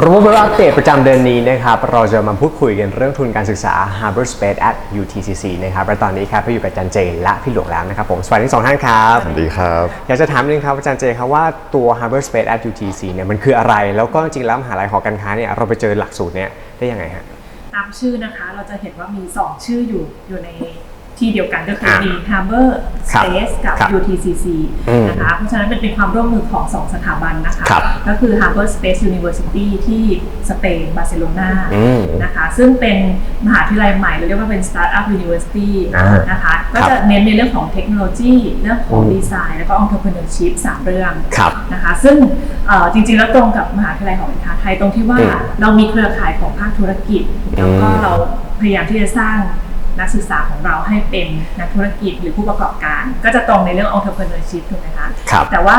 รู้ว่าอัปเดตประจำเดือนนี้นะครับ เราจะมาพูดคุยกันเรื่องทุนการศึกษา Harbor Space at UTCC นะครับและตอนนี้ครับพี่อยู่กับอาจารย์เจและพี่หลวงแล้วนะครับผมสวัสดีทั้งสองท่านครับสวัสดีครับ อยากจะถามนิดนึงครับอาจารย์เจครับว่าตัว Harbor Space at UTC เนี่ยมันคืออะไร แล้วก็จริงๆแล้วมหาลัยหอการค้าเนี่ยเราไปเจอหลักสูตรเนี่ยได้ยังไงฮะตามชื่อนะคะเราจะเห็นว่ามี 2 ชื่ออยู่อยู่ใน ที่เดียวกันก็คืออะมี Harbor ครับ Space กับครับ UTCC อืมนะคะเพราะฉะนั้นมันเป็นความร่วมมือของ2สถาบันนะคะครับก็คือ Harbor Space University ที่สเปนบาร์เซโลนาอืมนะคะซึ่งเป็นมหาวิทยาลัยใหม่เราเรียกว่าเป็น Startup University อ่านะคะก็ครับจะเน้นในเรื่องของเทคโนโลยีเรื่องของอืมดีไซน์แล้วก็ entrepreneurship สามเรื่องครับนะคะซึ่งเอ่อจริงๆแล้วตรงกับมหาวิทยาลัยหอการค้าไทยตรงที่ว่าอืมเรามีเครือข่ายของภาคธุรกิจ แล้วก็อืมเราพยายามที่จะสร้าง นักศึกษาของเราให้เป็นนักธุรกิจหรือผู้ประกอบการ ก็จะตรงในเรื่อง entrepreneurship ถูกไหมคะครับแต่ว่า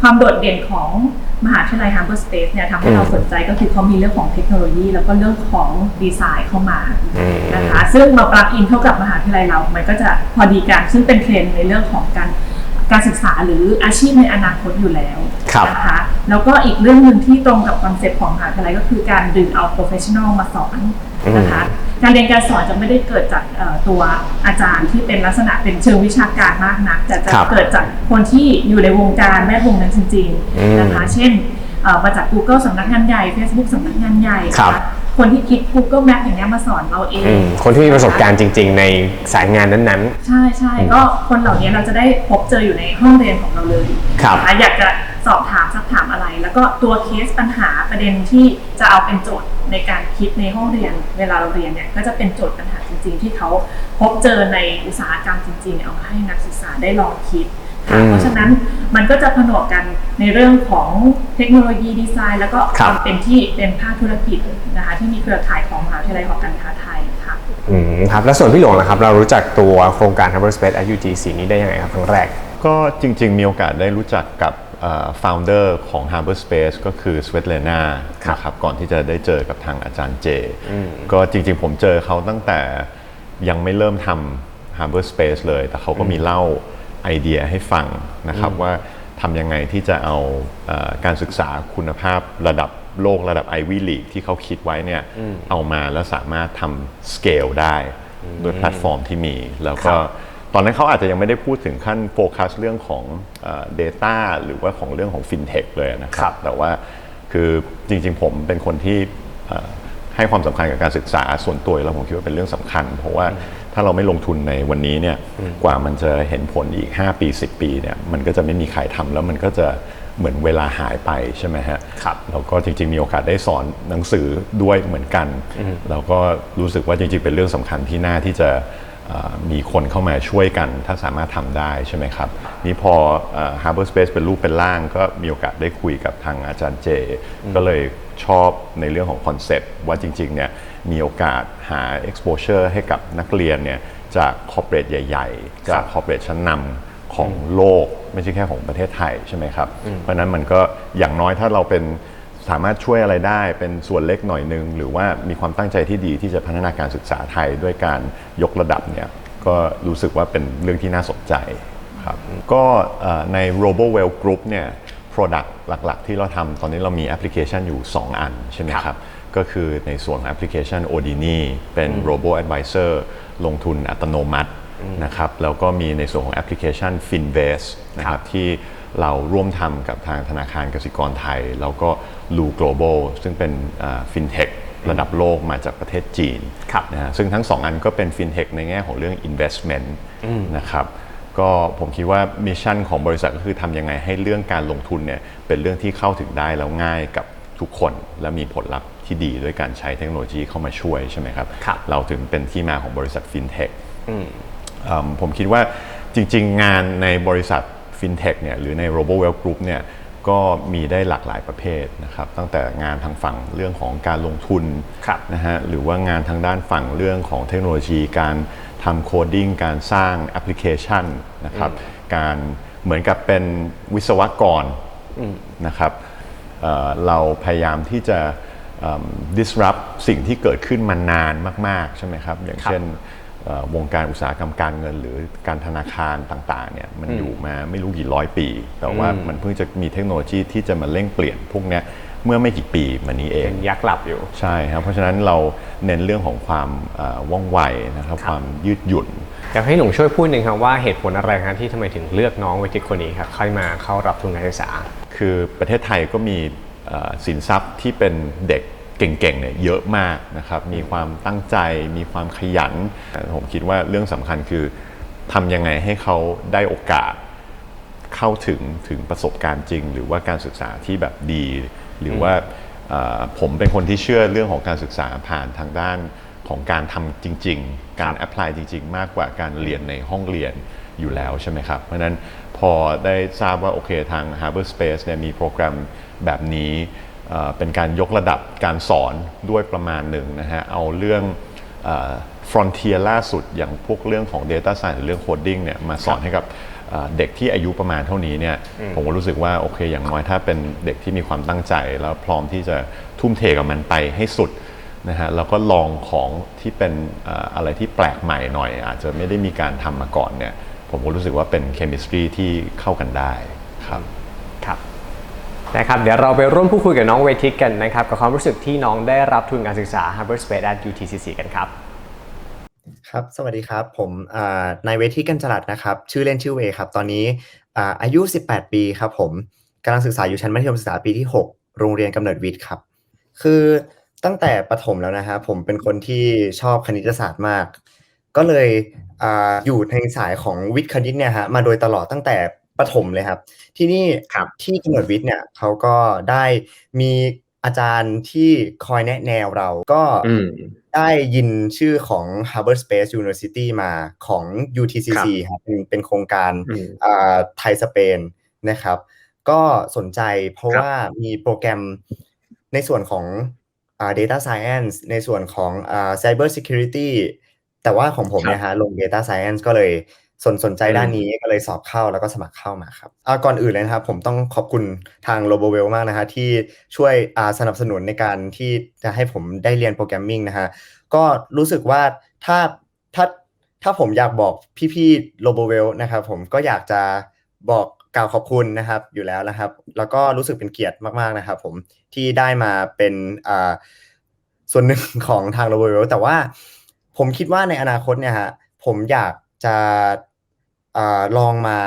ความโดดเด่นของมหาวิทยาลัย Harbor Space เนี่ยทำให้เราอืมสนใจก็คือเขามีเรื่องของเทคโนโลยี แล้วก็เรื่องของดีไซน์เข้ามาอืมนะคะซึ่งมาปลักอินเข้ากับมหาวิทยาลัยเรา มันก็จะพอดีกัน ซึ่งเป็นเทรนด์ในเรื่องของการการศึกษาหรืออาชีพในอนาคตอยู่แล้วครับนะคะแล้วก็อีกเรื่องหนึ่งที่ตรงกับคอนเซ็ปต์ของมหาวิทยาลัยก็คือการดึงเอา professional มาสอนนะคะ การเรียนการสอนจะไม่ได้เกิดจากเอ่อตัวอาจารย์ที่เป็นลักษณะเป็นเชิงวิชาการมากนักแต่จะครับเกิดจากคนที่อยู่ในวงการแวดวงนั้นจริงอืมๆนะคะเช่นเอ่อมาจาก Google สำนักงานใหญ่ Facebook สำนักงานใหญ่ครับนะคะคนที่คิด Google Map อย่างเงี้ยมาสอนเราเองอืมคนที่มีประสบการณ์จริง ๆ ในสายงานนั้นใช่ใช่ก็คนเหล่านี้เราจะได้พบเจออยู่ในห้องเรียนของเราเลยครับนะคะอยากจะสอบถามสักถามอะไร แล้วก็ตัวเคสปัญหาประเด็นที่จะเอาเป็นโจทย์ในการคิดในห้องเรียนเวลาเราเรียนเนี่ยก็จะเป็นโจทย์ปัญหาจริง ๆ ที่เขาพบเจอในอุตสาหกรรมจริงๆเอามาให้นักศึกษาได้ลองคิดอืค่ะมเพราะฉะนั้นมันก็จะผนวกกันในเรื่องของเทคโนโลยีดีไซน์ แล้วก็ครัคบวามเป็นที่เป็นภาคธุรกิจนะคะที่มีเครือข่ายของมหาวิทยาลัยหอการค้าไทยค่ะๆอืมครับแล้วส่วนพี่หลวงล่ะครับ เรารู้จักตัวโครงการ Harbor Space at UTC นี้ได้ยังไงครับครั้งแรก ก็จริง ๆ มีโอกาสได้รู้จักกับ เอ่อ founder ของ Harbor Space ก็คือ Svetlana ครับนะครับก่อนที่จะได้เจอกับทางอาจารย์เจ ก็จริงๆผมเจอเขาตั้งแต่ยังไม่เริ่มทำ Harbor Space เลย แต่เขาก็มีเล่าไอเดียให้ฟังนะครับว่าทำยังไงที่จะเอาเอ่อการศึกษาคุณภาพระดับโลกระดับ Ivy League ที่เขาคิดไว้เนี่ยเอามาแล้วสามารถทำ scale ได้โดยแพลตฟอร์มที่มีแล้วก็ ตอนนั้นเขาอาจจะยังไม่ได้พูดถึงขั้นโฟกัสเรื่องของเอ่อ data หรือว่าของเรื่องของ FinTech เลยนะคครัรับบแต่ว่าคือจริงๆผมเป็นคนที่เอ่อให้ความสำคัญกับการศึกษาส่วนตัวแล้วผมคิดว่าเป็นเรื่องสำคัญ เพราะว่าถ้าเราไม่ลงทุนในวันนี้เนี่ยกว่ามันจะเห็นผลอีก 5 ปี 10 ปีเนี่ยมันก็จะไม่มีใครทำแล้วมันก็จะเหมือนเวลาหายไปใช่ไหมฮะครับแล้วก็จริง ๆ มีโอกาสได้สอนหนังสือด้วยเหมือนกัน แล้วก็รู้สึกว่าจริง ๆ เป็นเรื่องสำคัญที่น่าที่จะเอ่อ มีคนเข้ามาช่วยกันถ้าสามารถทำได้ใช่ไหมครับ นี่พอเอ่อ Harbor Space เป็นรูปเป็นร่างก็มีโอกาสได้คุยกับทางอาจารย์เจ ก็เลยชอบในเรื่องของคอนเซปต์ว่าจริงๆเนี่ยมีโอกาสหา exposure ให้กับนักเรียนเนี่ยจากคอร์เปรสใหญ่ ๆ จากคอร์เปรสชั้นนำของโลกไม่ใช่แค่ของประเทศไทยใช่ไหมครับ เพราะฉะนั้นมันก็อย่างน้อยถ้าเราเป็น สามารถช่วยอะไรได้เป็นส่วนเล็กหน่อยนึง หรือว่ามีความตั้งใจที่ดีที่จะพัฒนาการศึกษาไทยด้วยการยกระดับเนี่ยก็รู้สึกว่าเป็นเรื่องที่น่าสนใจครับก็เอ่อใน RoboWell Group เนี่ย Product หลักๆ ที่เราทำตอนนี้เรามีแอปพลิเคชันอยู่ 2 อันใช่ไหมครับ ก็คือในส่วนของแอปพลิเคชัน Odini เป็น Robo Advisor ลงทุนอัตโนมัตินะครับแล้วก็มีในส่วนของแอปพลิเคชัน Finvest นะครับที่ เราร่วมทำกับทางธนาคารกสิกรไทย แล้วก็ Lu Global ซึ่งเป็นฟินเทคระดับโลกมาจากประเทศจีนครับนะฮะซึ่งทั้งสองอันก็เป็นฟินเทคในแง่ของเรื่อง investment นะครับก็ผมคิดว่ามิชชั่นของบริษัทก็คือทำยังไงให้เรื่องการลงทุนเนี่ยเป็นเรื่องที่เข้าถึงได้แล้วง่ายกับทุกคน และมีผลลัพธ์ที่ดีด้วยการใช้เทคโนโลยีเข้ามาช่วยใช่ไหมครับครับเราถึงเป็นที่มาของบริษัทฟินเทคอืมผมคิดว่าจริง ๆ งานในบริษัท ฟินเทคเนี่ยหรือใน RoboWell Group เนี่ยก็มีได้หลากหลายประเภทนะครับตั้งแต่งานทางฝั่งเรื่องของการลงทุนครับนะฮะหรือว่างานทางด้านฝั่งเรื่องของเทคโนโลยี การทำโคดดิ้งการสร้างแอปพลิเคชันนะครับการเหมือนกับเป็นวิศวกรนะครับเอ่อเราพยายามที่จะเอิ่ม disrupt สิ่งที่เกิดขึ้นมานานมาก ๆ ใช่ไหมครับ อย่างครับเช่นเอ่อ วงการอุตสาหกรรมการเงิน หรือการธนาคารต่างๆเนี่ยมันอยู่มาไม่รู้กี่ร้อยปี แต่ว่ามันเพิ่งจะมีเทคโนโลยีที่จะมาเร่งเปลี่ยนพวกเนี้ยเมื่อไม่กี่ปีมานี้เองเป็นยักษ์หลับอยู่ใช่ครับเพราะฉะนั้นเราเน้นเรื่องของความเอ่อว่องไวนะครับครับความยืดหยุ่นอยากให้หนุ่มช่วยพูดหนึ่งครับว่าเหตุผลอะไรครับที่ทำไมถึงเลือกน้องเวทีคนนี้ครับค่อยมาเข้ารับทุนการศึกษา คือประเทศไทยก็มีเอ่อสินทรัพย์ที่เป็นเด็ก เก่งๆเนี่ยเยอะมากนะครับ มีความตั้งใจ มีความขยัน ผมคิดว่าเรื่องสำคัญคือทำยังไงให้เขาได้โอกาสเข้าถึงถึงประสบการณ์จริง หรือว่าการศึกษาที่แบบดี หรือว่าเอ่อผมเป็นคนที่เชื่อเรื่องของการศึกษาผ่านทางด้านของการทำจริง ๆ การแอพพลายจริง ๆ มากกว่าการเรียนในห้องเรียนอยู่แล้วใช่ไหมครับ เพราะฉะนั้นพอได้ทราบว่าโอเคทาง Harbor Space เนี่ยมีโปรแกรมแบบนี้ เอ่อเป็นการยกระดับการสอนด้วยประมาณหนึ่งนะฮะ เอาเรื่องฟรอนเทียล่าสุดอย่างพวกเรื่องของ Data Science หรือเรื่อง Coding เนี่ยมาสอนให้กับเอ่อเด็กที่อายุประมาณเท่านี้เนี่ยผมก็รู้สึกว่าโอเคอย่างน้อยถ้าเป็นเด็กที่มีความตั้งใจ แล้วพร้อมที่จะทุ่มเทกับมันไปให้สุดนะฮะแล้วก็ลองของที่เป็นเอ่ออะไรที่แปลกใหม่หน่อย อาจจะไม่ได้มีการทำมาก่อนเนี่ยผมก็รู้สึกว่าเป็นเคมิสตรีที่เข้ากันได้ครับครับ นะครับเดี๋ยวเราไปร่วมพูดคุยกับน้องเวทิกกันนะครับกับความรู้สึกที่น้องได้รับทุนการศึกษา Harvard Space at UTCC กันครับครับ สวัสดีครับ ผมนายเวทีกันจรัดนะครับ ชื่อเล่นชื่อเวครับ ตอนนี้อาอายุ 18 ปีครับผมกำลังศึกษาอยู่ชั้นมัธยมศึกษาปีที่ 6 โรงเรียนกำเนิดวิทย์ครับ คือตั้งแต่ประถมแล้วนะฮะผมเป็นคนที่ชอบคณิตศาสตร์มาก ก็เลยออยู่ในสายของวิทย์คณิตเนี่ยฮะมาโดยตลอดตั้งแต่ ประถมเลยครับ ที่นี่ครับที่กำเนิดวิทย์เนี่ยเขาก็ได้มีอาจารย์ที่คอยแนะแนวเราก็อืมได้ยินชื่อของ Harvard Space University มาของ UTCC ครับเป็นเป็นโครงการอืมอ่าไทยสเปนนะครับ ก็สนใจเพราะครับว่ามีโปรแกรมในส่วนของอ่า data science ในส่วนของอ่า cyber security แต่ว่าของผมเนี่ยฮะลง data science ก็เลย สนสนใจด้านนี้ก็เลยสอบเข้าแล้วก็สมัครเข้ามาครับอ่าก่อนอื่นเลยนะครับ ผมต้องขอบคุณทาง r o b o w e l l มากนะฮะที่ช่วยอ่าสนับสนุนในการที่จะให้ผมได้เรียนโปรแกรมมิ่งนะฮะก็รู้สึกว่าถ้าถ้าถ้าผมอยากบอกพี่ๆโลโบเวลนะครับผมก็อยากจะบอกกล่าวขอบคุณนะครับอยู่แล้วนะครับ แล้วก็รู้สึกเป็นเกียรติมากๆนะครับผมที่ได้มาเป็นอ่าส่วนหนึ่งของทางโลโบเวลแต่ว่าผมคิดว่าในอนาคตเนี่ยฮะผมอยากจะอ่า ลองมา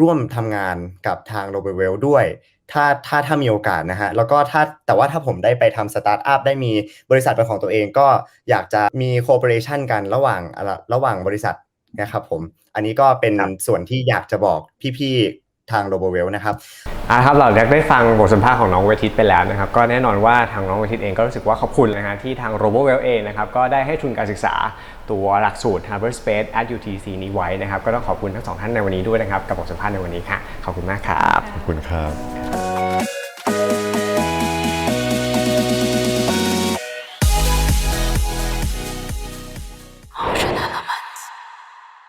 ร่วมทำงานกับทางโลเบเวลด้วย ถ้าถ้าถ้ามีโอกาสนะฮะ แล้วก็ถ้าแต่ว่าถ้าผมได้ไปทำสตาร์ทอัพได้มีบริษัทเป็นของตัวเองก็อยากจะมีโค p o r a t i o n กันระหว่างอะระหว่างบริษัทนะครับผม อันนี้ก็เป็นครับส่วนที่อยากจะบอกพี่ๆ ทางโ o โบเวลนะครับอ่าครับเราได้ฟังบทสัมภาษณ์ของน้องเวทิตไปแล้วนะครับ ก็แน่นอนว่าทางน้องเวทิตเองก็รู้สึกว่าขอบคุณนะฮะที่ทาง r o b o w e l l เองนะครับก็ได้ให้ทุนการศึกษาตัวหลักสูตร Harvard Space at UTC นี้ไว้นะครับ ก็ต้องขอบคุณทั้งสองท่านในวันนี้ด้วยนะครับกับบทสัมภาษณ์ในวันนี้ค่ะขอบคุณมากครับขอบคุณครับ